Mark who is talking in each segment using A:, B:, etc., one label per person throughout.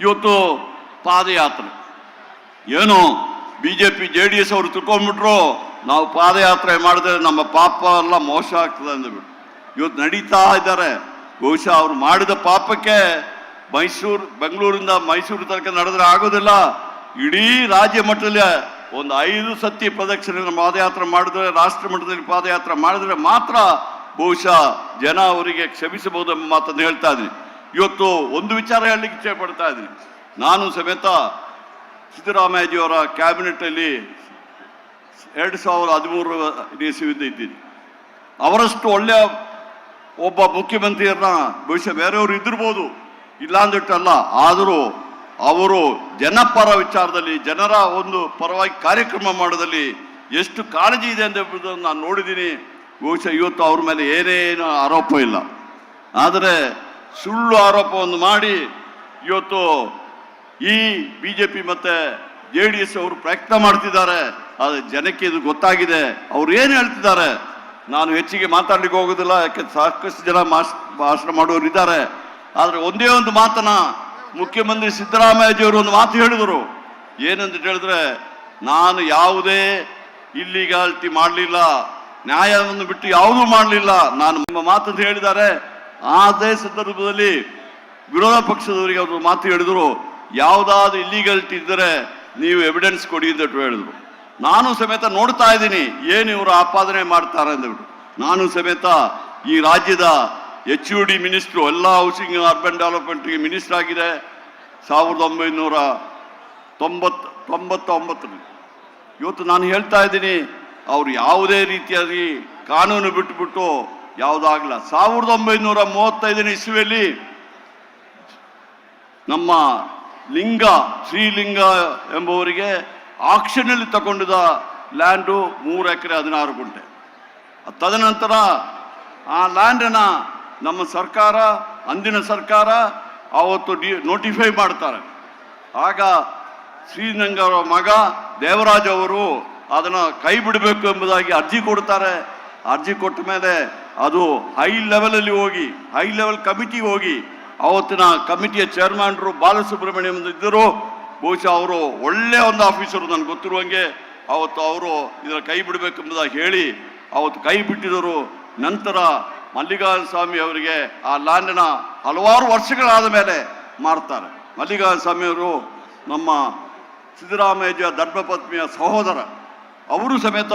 A: ಇವತ್ತು ಪಾದಯಾತ್ರೆ. ಏನು B J P J D S ಅವರು ತಿಳ್ಕೊಂಡ್ಬಿಟ್ರು ನಾವು ಪಾದಯಾತ್ರೆ ಮಾಡಿದ್ರೆ ನಮ್ಮ ಪಾಪ ಎಲ್ಲ ಮೋಸ ಆಗ್ತದೆ ಅಂದ್ಬಿಟ್ಟು. ಇವತ್ತು ನಡೀತಾ ಇದ್ದಾರೆ. ಬಹುಶಃ ಅವ್ರು ಮಾಡಿದ ಪಾಪಕ್ಕೆ ಮೈಸೂರು, ಬೆಂಗಳೂರಿಂದ ಮೈಸೂರು ತನಕ ನಡೆದ್ರೆ ಆಗೋದಿಲ್ಲ. ಇಡೀ ರಾಜ್ಯ ಮಟ್ಟದಲ್ಲಿ ಒಂದು ಐದು ಸತಿ ಪ್ರದಕ್ಷಿಣೆ ಪಾದಯಾತ್ರೆ ಮಾಡಿದ್ರೆ, ರಾಷ್ಟ್ರ ಮಟ್ಟದಲ್ಲಿ ಪಾದಯಾತ್ರೆ ಮಾಡಿದ್ರೆ ಮಾತ್ರ ಬಹುಶಃ ಜನ ಅವರಿಗೆ ಕ್ಷಮಿಸಬಹುದು ಎಂಬ ಮಾತನ್ನು ಹೇಳ್ತಾ ಇದ್ದೀನಿ. ಇವತ್ತು ಒಂದು ವಿಚಾರ ಹೇಳಲಿಕ್ಕೆ ಇಚ್ಛೆ ಪಡ್ತಾ ಇದ್ದೀನಿ. ನಾನು ಸಮೇತ ಸಿದ್ದರಾಮಯ್ಯಜಿಯವರ ಕ್ಯಾಬಿನೆಟಲ್ಲಿ ಎರಡು ಸಾವಿರದ ಹದಿಮೂರು ಇಸ್ವಿಯಿಂದ ಇದ್ದೀನಿ. ಅವರಷ್ಟು ಒಳ್ಳೆಯ ಒಬ್ಬ ಮುಖ್ಯಮಂತ್ರಿಯನ್ನ ಬಹುಶಃ ಬೇರೆಯವರು ಇದ್ದಿರ್ಬೋದು ಇಲ್ಲ ಅಂದಿಟ್ಟಲ್ಲ ಆದರೂ ಅವರು ಜನಪರ ವಿಚಾರದಲ್ಲಿ, ಜನರ ಒಂದು ಪರವಾಗಿ ಕಾರ್ಯಕ್ರಮ ಮಾಡೋದಲ್ಲಿ ಎಷ್ಟು ಕಾಳಜಿ ಇದೆ ಅಂತ ನಾನು ನೋಡಿದ್ದೀನಿ. ಬಹುಶಃ ಇವತ್ತು ಅವ್ರ ಮೇಲೆ ಏನೇನು ಆರೋಪ ಇಲ್ಲ. ಆದರೆ ಸುಳ್ಳು ಆರೋಪವನ್ನು ಮಾಡಿ ಇವತ್ತು ಈ ಬಿ ಜೆ ಪಿ ಮತ್ತೆ ಜೆ ಡಿ ಎಸ್ ಅವರು ಪ್ರಯತ್ನ ಮಾಡ್ತಿದ್ದಾರೆ. ಆದರೆ ಜನಕ್ಕೆ ಇದು ಗೊತ್ತಾಗಿದೆ. ಅವ್ರು ಏನು ಹೇಳ್ತಿದ್ದಾರೆ? ನಾನು ಹೆಚ್ಚಿಗೆ ಮಾತಾಡ್ಲಿಕ್ಕೆ ಹೋಗೋದಿಲ್ಲ ಯಾಕೆ ಸಾಕಷ್ಟು ಜನ ಭಾಷಣ ಮಾಡೋರು ಇದ್ದಾರೆ. ಆದರೆ ಒಂದೇ ಒಂದು ಮಾತನ್ನ ಮುಖ್ಯಮಂತ್ರಿ ಸಿದ್ದರಾಮಯ್ಯಜಿಯವರು ಒಂದು ಮಾತು ಹೇಳಿದರು. ಏನಂತ ಹೇಳಿದ್ರೆ, ನಾನು ಯಾವುದೇ ಇಲ್ಲಿಗಾಲ್ಟಿ ಮಾಡಲಿಲ್ಲ, ನ್ಯಾಯವನ್ನು ಬಿಟ್ಟು ಯಾವುದೂ ಮಾಡಲಿಲ್ಲ. ನಾನು ನಿಮ್ಮ ಮಾತನ್ನು ಹೇಳಿದ್ದಾರೆ. ಅದೇ ಸಂದರ್ಭದಲ್ಲಿ ವಿರೋಧ ಪಕ್ಷದವರಿಗೆ ಅವರು ಮಾತು ಹೇಳಿದರು, ಯಾವುದಾದ್ರು ಇಲ್ಲಿಗಲ್ಟಿ ಇದ್ದರೆ ನೀವು ಎವಿಡೆನ್ಸ್ ಕೊಡಿ ಅಂತ ಹೇಳಿದ್ರು. ನಾನು ಸಮೇತ ನೋಡ್ತಾ ಇದ್ದೀನಿ, ಏನು ಇವರು ಆಪಾದನೆ ಮಾಡ್ತಾರೆ ಅಂದ್ಬಿಟ್ಟು. ನಾನು ಸಮೇತ ಈ ರಾಜ್ಯದ ಎಚ್ ಯು ಡಿ ಮಿನಿಸ್ಟ್ರು ಎಲ್ಲ ಹೌಸಿಂಗ್ ಅರ್ಬನ್ ಡೆವಲಪ್ಮೆಂಟ್ಗೆ ಮಿನಿಸ್ಟರ್ ಆಗಿದೆ. ಸಾವಿರದ ಒಂಬೈನೂರ ತೊಂಬತ್ತು, ತೊಂಬತ್ತೊಂಬತ್ತರಲ್ಲಿ. ಇವತ್ತು ನಾನು ಹೇಳ್ತಾ ಇದ್ದೀನಿ, ಅವರು ಯಾವುದೇ ರೀತಿಯಾಗಿ ಕಾನೂನು ಬಿಟ್ಟುಬಿಟ್ಟು ಯಾವುದಾಗಲ್ಲ ಸಾವಿರದ ಒಂಬೈನೂರ ಮೂವತ್ತೈದನೇ ಇಸ್ವಿಯಲ್ಲಿ ನಮ್ಮ ಲಿಂಗ, ಶ್ರೀಲಿಂಗ ಎಂಬುವರಿಗೆ ಆಕ್ಷನಲ್ಲಿ ತಗೊಂಡಿದ್ದ ಲ್ಯಾಂಡು ಮೂರು ಎಕರೆ ಹದಿನಾರು ಗುಂಟೆ. ತದನಂತರ ಆ ಲ್ಯಾಂಡನ್ನು ನಮ್ಮ ಸರ್ಕಾರ, ಅಂದಿನ ಸರ್ಕಾರ ಆವತ್ತು ಡಿ, ನೋಟಿಫೈ ಮಾಡ್ತಾರೆ. ಆಗ ಶ್ರೀನಂಗ ಅವರ ಮಗ ದೇವರಾಜ್ ಅವರು ಅದನ್ನು ಕೈ ಬಿಡಬೇಕು ಎಂಬುದಾಗಿ ಅರ್ಜಿ ಕೊಡ್ತಾರೆ. ಅರ್ಜಿ ಕೊಟ್ಟ ಮೇಲೆ ಅದು ಹೈ ಲೆವೆಲಲ್ಲಿ ಹೋಗಿ ಹೈ ಲೆವೆಲ್ ಕಮಿಟಿ ಹೋಗಿ, ಅವತ್ತಿನ ಕಮಿಟಿಯ ಚೇರ್ಮನ್ರು ಬಾಲಸುಬ್ರಹ್ಮಣ್ಯಂ ಇದ್ದರು. ಬಹುಶಃ ಅವರು ಒಳ್ಳೆಯ ಒಂದು ಆಫೀಸರು ನನಗೆ ಗೊತ್ತಿರುವಂಗೆ, ಅವತ್ತು ಅವರು ಇದರ ಕೈ ಬಿಡಬೇಕೆಂಬುದಾಗಿ ಹೇಳಿ, ಅವತ್ತು ಕೈ ಬಿಟ್ಟಿದ್ದರು. ನಂತರ ಮಲ್ಲಿಕಾರ್ಜುನ ಸ್ವಾಮಿ ಅವರಿಗೆ ಆ ಲ್ಯಾಂಡನ್ನ ಹಲವಾರು ವರ್ಷಗಳಾದ ಮೇಲೆ ಮಾರ್ತಾರೆ. ಮಲ್ಲಿಕಾರ್ಜುನ ಸ್ವಾಮಿಯವರು ನಮ್ಮ ಸಿದ್ದರಾಮಯ್ಯ ಧರ್ಮಪತ್ನಿಯ ಸಹೋದರ. ಅವರು ಸಮೇತ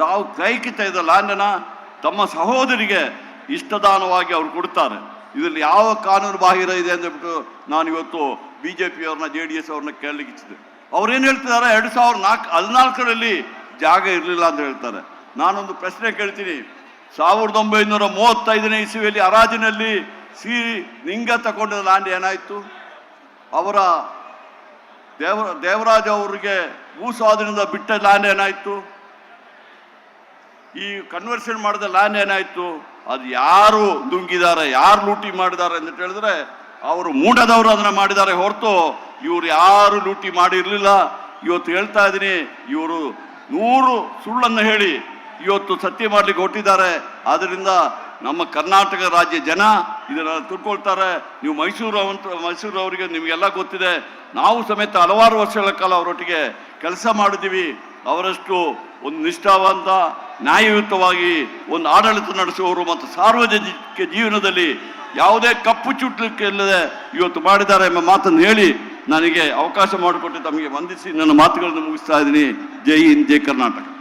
A: ತಾವು ಕೈಕಿತ್ತ ಇದ್ದ ಲ್ಯಾಂಡನ್ನ ತಮ್ಮ ಸಹೋದರಿಗೆ ಇಷ್ಟದಾನವಾಗಿ ಅವರು ಕೊಡ್ತಾರೆ. ಇದರಲ್ಲಿ ಯಾವ ಕಾನೂನು ಬಾಹಿರ ಇದೆ ಅಂದ್ಬಿಟ್ಟು ನಾನು ಇವತ್ತು ಬಿ ಜೆ ಪಿಯವ್ರನ್ನ ಜೆ ಡಿ ಎಸ್ ಅವ್ರನ್ನ ಕೇಳಲಿಕ್ಕೆ ಇಚ್ಛಿದೆ ಅವ್ರೇನು ಹೇಳ್ತಿದ್ದಾರೆ? ಎರಡು ಸಾವಿರದ ನಾಲ್ಕು, ಹದಿನಾಲ್ಕರಲ್ಲಿ ಜಾಗ ಇರಲಿಲ್ಲ ಅಂತ ಹೇಳ್ತಾರೆ. ನಾನೊಂದು ಪ್ರಶ್ನೆ ಕೇಳ್ತೀನಿ. ಸಾವಿರದ ಒಂಬೈನೂರ ಮೂವತ್ತೈದನೇ ಇಸುವಿಯಲ್ಲಿ ಹರಾಜಿನಲ್ಲಿ ಸಿ ನಿಂಗ ತಗೊಂಡ ಲ್ಯಾಂಡ್ ಏನಾಯಿತು? ಅವರ ದೇವ ದೇವರಾಜ ಅವರಿಗೆ ಭೂ ಸ್ವಾಧೀನದ ಬಿಟ್ಟ ಲ್ಯಾಂಡ್ ಏನಾಯಿತು? ಈ ಕನ್ವರ್ಷನ್ ಮಾಡಿದ ಲ್ಯಾಂಡ್ ಏನಾಯಿತು? ಅದು ಯಾರು ನುಂಗಿದ್ದಾರೆ ಯಾರು ಲೂಟಿ ಮಾಡಿದ್ದಾರೆ ಅಂತ ಹೇಳಿದ್ರೆ, ಅವರು ಮೂಡದವರು ಅದನ್ನ ಮಾಡಿದ್ದಾರೆ ಹೊರತು ಇವರು ಯಾರು ಲೂಟಿ ಮಾಡಿರಲಿಲ್ಲ. ಇವತ್ತು ಹೇಳ್ತಾ ಇದ್ದೀನಿ, ಇವರು ನೂರು ಸುಳ್ಳನ್ನು ಹೇಳಿ ಇವತ್ತು ಸತ್ಯ ಮಾಡ್ಲಿಕ್ಕೆ ಹೊಟ್ಟಿದ್ದಾರೆ ಆದ್ದರಿಂದ ನಮ್ಮ ಕರ್ನಾಟಕ ರಾಜ್ಯ ಜನ ಇದನ್ನ ತಿಳ್ಕೊಳ್ತಾರೆ. ನೀವು ಮೈಸೂರು ಅವಂತ ಮೈಸೂರು ಅವರಿಗೆ ನಿಮಗೆಲ್ಲ ಗೊತ್ತಿದೆ. ನಾವು ಸಮೇತ ಹಲವಾರು ವರ್ಷಗಳ ಕಾಲ ಅವರೊಟ್ಟಿಗೆ ಕೆಲಸ ಮಾಡಿದ್ದೀವಿ. ಅವರಷ್ಟು ಒಂದು ನಿಷ್ಠಾವಂತ ನ್ಯಾಯಯುತವಾಗಿ ಒಂದು ಆಡಳಿತ ನಡೆಸುವವರು ಮತ್ತು ಸಾರ್ವಜನಿಕ ಜೀವನದಲ್ಲಿ ಯಾವುದೇ ಕಪ್ಪು ಚುಟ್ಲಿಕ್ಕೆ ಇಲ್ಲದೆ ಇವತ್ತು ಮಾಡಿದ್ದಾರೆ ಎಂಬ ಮಾತನ್ನು ಹೇಳಿ ನನಗೆ ಅವಕಾಶ ಮಾಡಿಕೊಟ್ಟು ತಮಗೆ ವಂದಿಸಿ ನನ್ನ ಮಾತುಗಳನ್ನು ಮುಗಿಸ್ತಾ ಇದ್ದೀನಿ. ಜೈ ಹಿಂದ್, ಜೈ ಕರ್ನಾಟಕ.